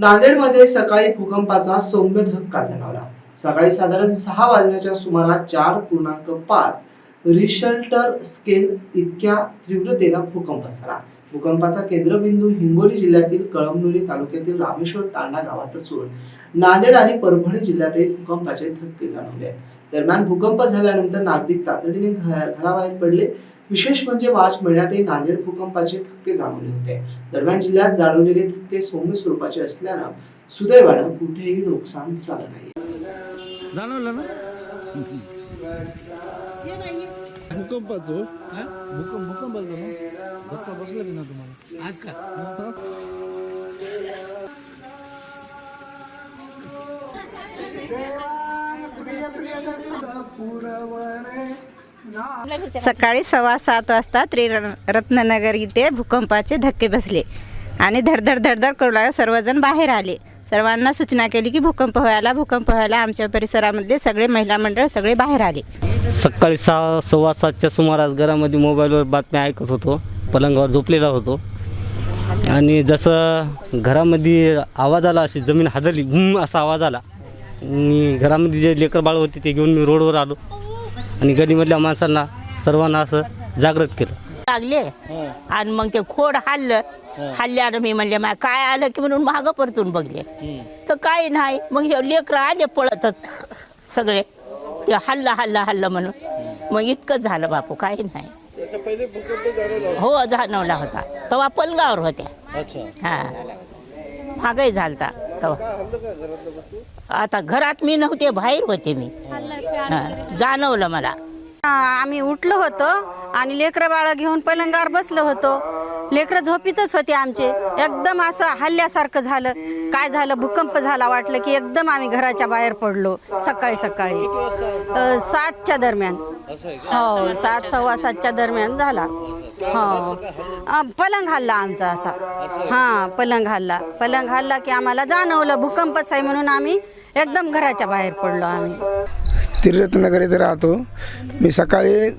नांदेडमध्ये सकाळी भूकंपाचा सौम्य धक्का जाणवला. सकाळी साधारण सहा वाजण्याच्या सुमारास चार पूर्णांक पाच रिशल्टर स्केल इतक्या तीव्रतेला भूकंप झाला. भूकंपाचा केंद्रबिंदू हिंगोली जिल्ह्यातील कळमनुरी तालुक्यातील रामेश्वर तांडा गावात असून नांदेड आणि परभणी जिल्ह्यातही भूकंपाचे धक्के जाणवले. दरम्यान भूकंप झाल्यानंतर नागरिक तातडीने घराबाहेर पडले. विशेष म्हणजे मार्च महिन्यातही नांदेड भूकंपाचे धक्के जाणवले होते. दरम्यान जिल्ह्यात जाणवलेले धक्के सौम्य स्वरूपाचे असल्यानं सुदैवानं कुठेही नुकसान झालं नाही. जाणवलं ना? भूकंपाचं? हा? भूकंप भूकंपाचं ना? धक्का बसला की ना तुम्हाला? आज का? सकाळी सव्वा सात वाजता त्रिरत्ननगर इथे भूकंपाचे धक्के बसले आणि धडधड धडधड करू लागले. सर्वजण बाहेर आले. सर्वांना सूचना केली की भूकंप व्हायला भूकंप व्हायला आमच्या परिसरामधले सगळे महिला मंडळ सगळे बाहेर आले. सकाळी सहा सव्वा सातच्या सुमारास घरामध्ये मोबाईलवर बातम्या ऐकत होतो. पलंगावर झोपलेला होतो. आणि जसं घरामध्ये आवाज आला अशी जमीन हादरली असा आवाज आला. आणि घरामध्ये जे लेकर बाळ होते ते घेऊन मी रोडवर आलो. आणि गडीमधल्या माणसांना सर्वांना असं जागृत केलं. लागले. आणि मग ते खोड हाललं हल्ल्यानं मी म्हणले मा काय आलं की म्हणून मागं परतून बघले. तर काही नाही. मग हे लेकरं आले पळतच सगळे. ते हल्ला हल्ला हल्ला म्हणून. मग इतकंच झालं बापू काही नाही. हो जाणवला होता. तेव्हा पलगावर होत्या. हा. मागही झालता तेव्हा. आता घरात मी नव्हते बाहेर होते मी. जाणवलं मला. आम्ही उठलो होतो आणि लेकरं बाळं घेऊन पलंगावर बसलो होतो. लेकरं झोपीतच होते आमचे. एकदम असं हल्ल्यासारखं झालं. काय झालं? भूकंप झाला वाटलं की एकदम आम्ही घराच्या बाहेर पडलो सकाळी सकाळी. अ, सातच्या दरम्यान. हो सात सव्वा सातच्या दरम्यान झाला. हो. अ, पलंग हल्ला आमचा असा. हां पलंग हल्ला. पलंग हल्ला की आम्हाला जाणवलं. भूकंपच आहे म्हणून आम्ही एकदम घराच्या बाहेर पडलो आम्ही. त्रिरत्नगर इथे राहतो. मी सकाळी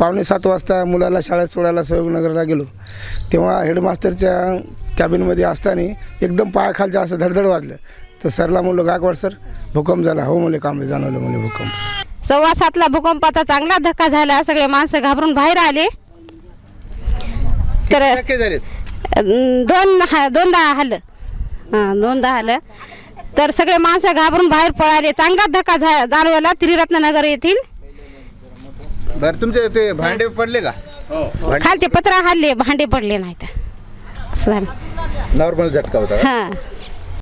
पावणे सात वाजता मुलाला शाळेत सोडायला सहयोगनगरला गेलो. तेव्हा हेडमास्टरच्या कॅबिनमध्ये असताना एकदम पायाखालच्या असं धडधड वाजलं. तर सरला म्हणलं गायकवाड सर भूकंप झाला. हो म्हणले कांबळे जाणवलं म्हणले भूकंप. सव्वा सातला भूकंपाचा चांगला धक्का झाला. सगळे माणसं घाबरून बाहेर आले. तर दोन हा- दोनदा हल्लं हां दोनदा हल्लं तर सगळे माणसं घाबरून बाहेर पळाले. चांगला धक्का झा जाणवला त्रिरत्ननगर येथील. बरं तुमचे ते भांडे पडले का? खालचे पत्रा हल्ले भांडे पडले नाहीत असं झालं. नॉर्मल झटका होता हां.